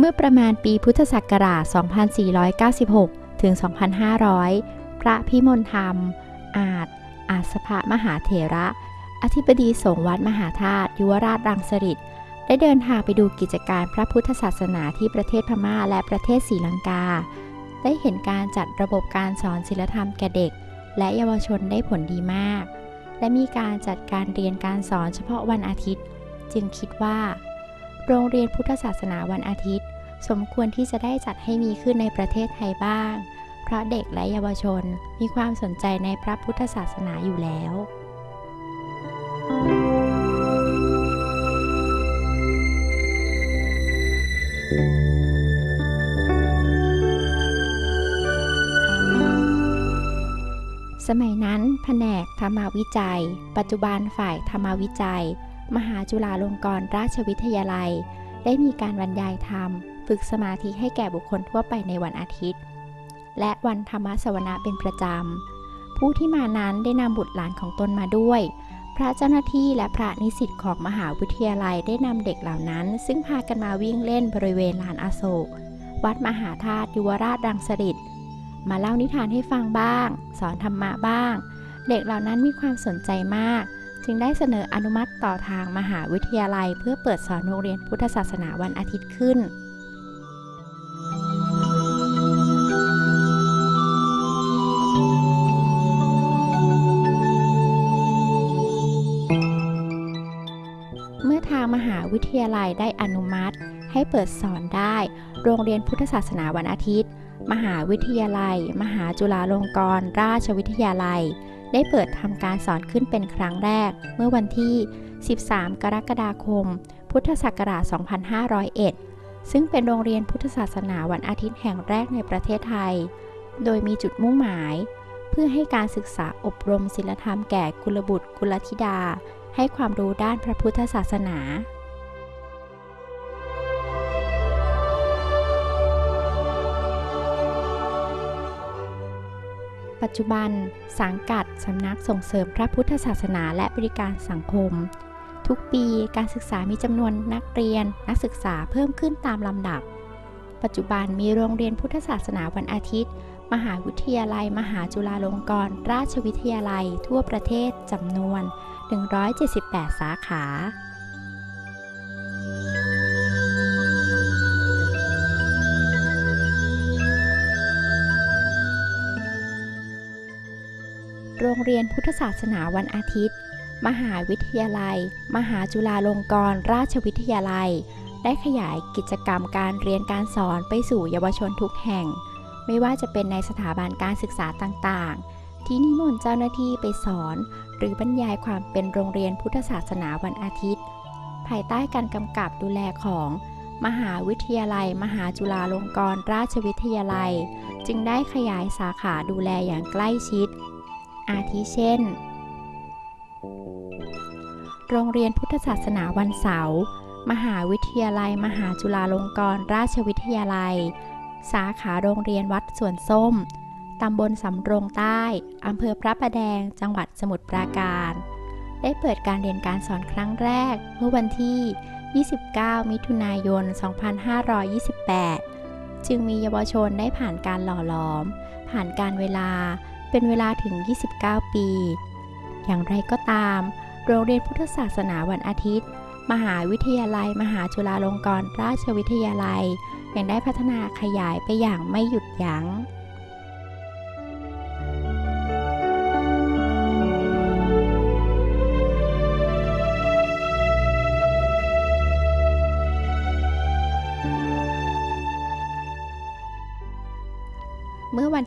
มื่อประมาณปีพุทธศักราช 2496 ถึง 2500 พระพิมลธรรม อาจ อาสภะมหาเถระ อธิบดีสงฆ์วัดมหาธาตุยุวราชรังสฤษได้เดินทางไปดูกิจการพระพุทธศาสนาที่ประเทศพม่าและประเทศศรีลังกา ได้เห็นการจัดระบบการสอนศิลธรรมแก่เด็ก และเยาวชนได้ผลดีมาก และมีการจัดการเรียนการสอนเฉพาะวันอาทิตย์ จึงคิดว่า โรงเรียนพุทธศาสนาวันอาทิตย์ สมควรที่จะได้จัดให้มีขึ้นในประเทศไทยบ้าง เพราะเด็กและเยาวชนมีความสนใจในพระพุทธศาสนาอยู่แล้ว สมัยนั้นแผนกธรรมวิจัย ปัจจุบันฝ่ายธรรมวิจัย มหาจุฬาลงกรณราชวิทยาลัย ได้มีการบรรยายธรรม ฝึกสมาธิให้แก่บุคคลทั่วไปในวันอาทิตย์ และวันธรรมสวนะเป็นประจำ ผู้ที่มานั้นได้นำบุตรหลานของตนมาด้วย พระเจ้าหน้าที่และพระนิสิตของมหาวิทยาลัยได้นำเด็กเหล่านั้น ซึ่งพากันมาวิ่งเล่นบริเวณลานอโศก วัดมหาธาตุยุวราชรังสฤษดิ์มาเล่านิทานให้ฟังบ้าง สอนธรรมะบ้าง เด็กเหล่านั้นมีความสนใจมาก จึงได้เสนออนุมัติต่อทางมหาวิทยาลัย เพื่อเปิดสอนโรงเรียนพุทธศาสนาวันอาทิตย์ขึ้นเมื่อทางมหาวิทยาลัยได้อนุมัติ ให้เปิดสอนได้ โรงเรียนพุทธศาสนาวันอาทิตย์ มหาวิทยาลัย มหาจุฬาลงกรณราชวิทยาลัย ได้เปิดทำการสอนขึ้นเป็นครั้งแรก เมื่อวันที่ 13 กรกฎาคม พุทธศักราช 2501 ซึ่งเป็นโรงเรียนพุทธศาสนาวันอาทิตย์แห่งแรกในประเทศไทย โดยมีจุดมุ่งหมาย เพื่อให้การศึกษาอบรมศิลธรรมแก่กุลบุตรกุลธิดา ให้ความรู้ด้านพระพุทธศาสนา ปัจจุบัน สังกัดสำนักส่งเสริมพระพุทธศาสนาและบริการสังคม ทุกปีการศึกษามีจำนวนนักเรียน นักศึกษาเพิ่มขึ้นตามลำดับ ปัจจุบันมีโรงเรียนพุทธศาสนาวันอาทิตย์ มหาวิทยาลัย มหาจุฬาลงกรณราชวิทยาลัยทั่วประเทศจำนวน 178 สาขา โรงเรียนพุทธศาสนาวันอาทิตย์ มหาวิทยาลัย มหาจุฬาลงกรณราชวิทยาลัย ได้ขยายกิจกรรมการเรียนการสอนไปสู่เยาวชนทุกแห่ง ไม่ว่าจะเป็นในสถาบันการศึกษาต่างๆ ที่นิมนต์เจ้าหน้าที่ไปสอน หรือบรรยายความเป็นโรงเรียนพุทธศาสนาวันอาทิตย์ ภายใต้การกำกับดูแลของมหาวิทยาลัย มหาจุฬาลงกรณราชวิทยาลัย จึงได้ขยายสาขาดูแลอย่างใกล้ชิด อาทิเช่น โรงเรียนพุทธศาสนาวันเสาร์ มหาวิทยาลัย มหาจุฬาลงกรณราชวิทยาลัย สาขาโรงเรียนวัดสวนส้ม ตำบลสำโรงใต้ อำเภอพระประแดง จังหวัดสมุทรปราการ ได้เปิดการเรียนการสอนครั้งแรก เมื่อวันที่ 29 มิถุนายน 2528 จึงมีเยาวชนได้ผ่านการหล่อหลอม ผ่านการเวลา เป็นเวลาถึง 29 ปี อย่างไรก็ตาม โรงเรียนพุทธศาสนาวันอาทิตย์ มหาวิทยาลัย มหาจุฬาลงกรณราชวิทยาลัย ยังได้พัฒนาขยายไปอย่างไม่หยุดยัง้ง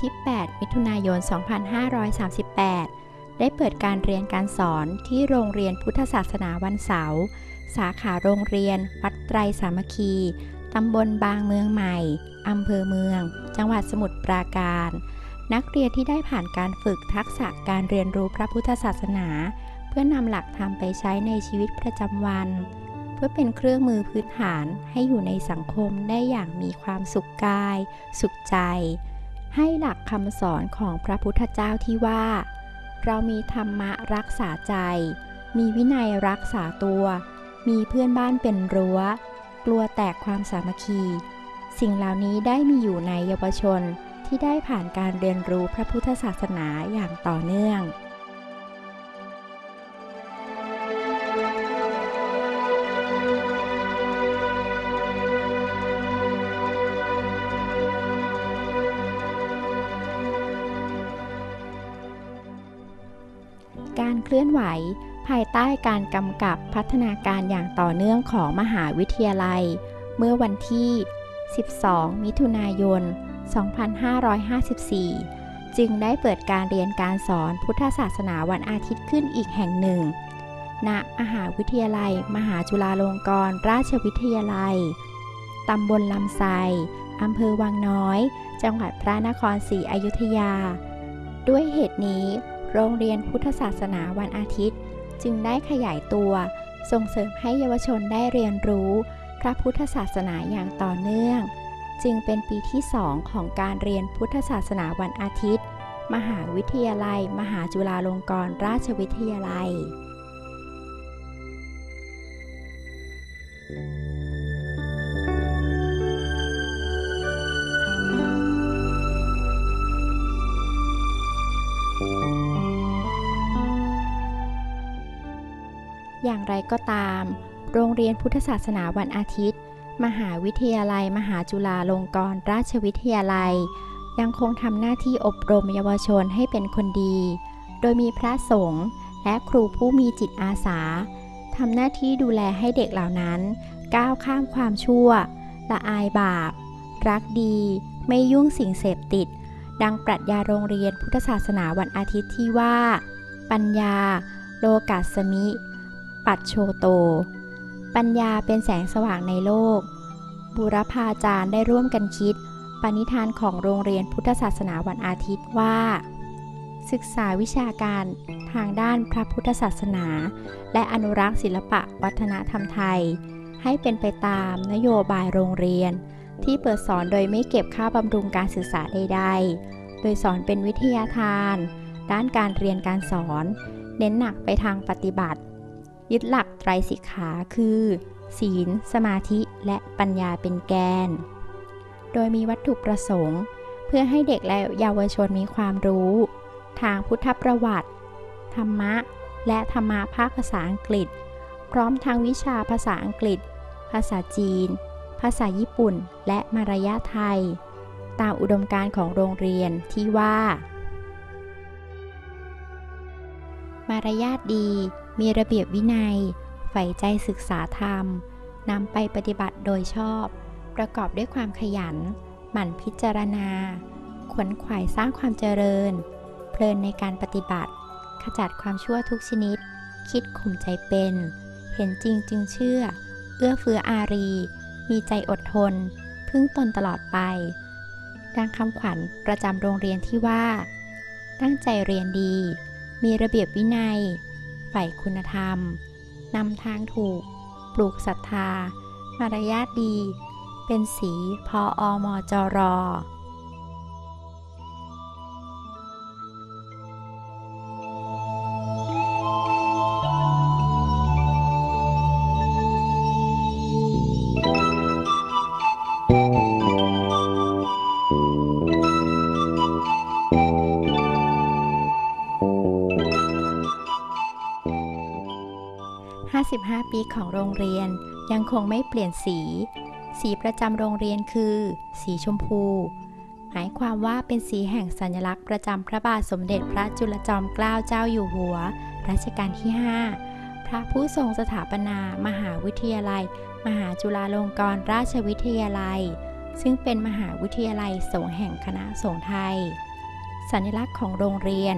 ที่ 8 มิถุนายน 2538 ได้เปิดการเรียนการสอนที่โรงเรียนพุทธศาสนาวันเสาร์ สาขาโรงเรียน วัดไตรสามัคคี ตำบลบางเมืองใหม่ อำเภอเมือง จังหวัดสมุทรปราการ นักเรียนที่ได้ผ่านการฝึกทักษะการเรียนรู้พระพุทธศาสนา เพื่อนำหลักธรรมไปใช้ในชีวิตประจำวัน เพื่อเป็นเครื่องมือพื้นฐานให้อยู่ในสังคมได้อย่างมีความสุขกาย สุขใจ ให้หลักคำสอนของพระพุทธเจ้าที่ว่า เรามีธรรมะรักษาใจ มีวินัยรักษาตัว มีเพื่อนบ้านเป็นรั้ว กลัวแตกความสามัคคี สิ่งเหล่านี้ได้มีอยู่ในเยาวชนที่ได้ผ่านการเรียนรู้พระพุทธศาสนาอย่างต่อเนื่อง การเคลื่อนไหว ภายใต้การกำกับพัฒนาการอย่างต่อเนื่องของมหาวิทยาลัย เมื่อวันที่ 12 มิถุนายน 2554 จึงได้เปิดการเรียนการสอนพุทธศาสนาวันอาทิตย์ขึ้นอีกแห่งหนึ่ง ณ มหาวิทยาลัย มหาจุฬาลงกรณราชวิทยาลัย ตำบลลำไซอำเภอวังน้อย จังหวัดพระนครศรีอยุธยา ด้วยเหตุนี้ โรงเรียนพุทธศาสนาวันอาทิตย์ จึงได้ขยายตัว ส่งเสริมให้เยาวชนได้เรียนรู้ พระพุทธศาสนาอย่างต่อเนื่อง จึงเป็นปีที่สองของการเรียนพุทธศาสนาวันอาทิตย์ มหาวิทยาลัย มหาจุฬาลงกรณราชวิทยาลัย อย่างไรก็ตาม โรงเรียนพุทธศาสนาวันอาทิตย์ มหาวิทยาลัย มหาจุฬาลงกรณราชวิทยาลัย ยังคงทำหน้าที่อบรมเยาวชนให้เป็นคนดี โดยมีพระสงฆ์และครูผู้มีจิตอาสาทำหน้าที่ดูแลให้เด็กเหล่านั้น ก้าวข้ามความชั่ว ละอายบาป รักดี ไม่ยุ่งสิ่งเสพติด ดังปรัชญาโรงเรียนพุทธศาสนาวันอาทิตย์ที่ว่า ปัญญา โลกัสสมิ ปัจโชโต ปัญญาเป็นแสงสว่างในโลก บุรพาจารย์ได้ร่วมกันคิด ปณิธานของโรงเรียนพุทธศาสนาวันอาทิตย์ว่า ศึกษาวิชาการทางด้านพระพุทธศาสนา และอนุรักษ์ศิลปะวัฒนธรรมไทย ให้เป็นไปตามนโยบายโรงเรียน ที่เปิดสอนโดยไม่เก็บค่าบำรุงการศึกษาใดๆ โดยสอนเป็นวิทยาทาน ด้านการเรียนการสอน เน้นหนักไปทางปฏิบัติ ยึดหลักไตรสิกขาคือ ศีล สมาธิและปัญญาเป็นแกน โดยมีวัตถุประสงค์ เพื่อให้เด็กและเยาวชนมีความรู้ ทางพุทธประวัติ ธรรมะ และธรรมะภาคภาษาอังกฤษ พร้อมทางวิชาภาษาอังกฤษ ภาษาจีน ภาษาญี่ปุ่น และมารยาไทย ตามอุดมการณ์ของโรงเรียนที่ว่า มารยาทดี มีระเบียบวินัย ใฝ่ใจศึกษาธรรม นำไปปฏิบัติโดยชอบ ประกอบด้วยความขยัน หมั่นพิจารณา ขวนขวายสร้างความเจริญ เพลินในการปฏิบัติ ขจัดความชั่วทุกชนิด คิดข่มใจเป็น เห็นจริงจึงเชื่อ เอื้อเฟื้ออารี มีใจอดทน พึ่งตนตลอดไป ดังคำขวัญประจำโรงเรียนที่ว่า ตั้งใจเรียนดี มีระเบียบวินัย ใฝ่คุณธรรม นำทางถูก ปลูกศรัทธา มารยาทดี เป็นสีพออมจรอ ปีของโรงเรียนยังคงไม่เปลี่ยนสี สีประจำโรงเรียนคือ สีชมพู หมายความว่าเป็นสีแห่งสัญลักษณ์ประจำพระบาทสมเด็จพระจุลจอมเกล้าเจ้าอยู่หัว รัชกาลที่ 5 พระผู้ทรงสถาปนา มหาวิทยาลัย มหาจุฬาลงกรณราชวิทยาลัย ซึ่งเป็นมหาวิทยาลัยสงฆ์แห่งคณะสงฆ์ไทย สัญลักษณ์ของโรงเรียน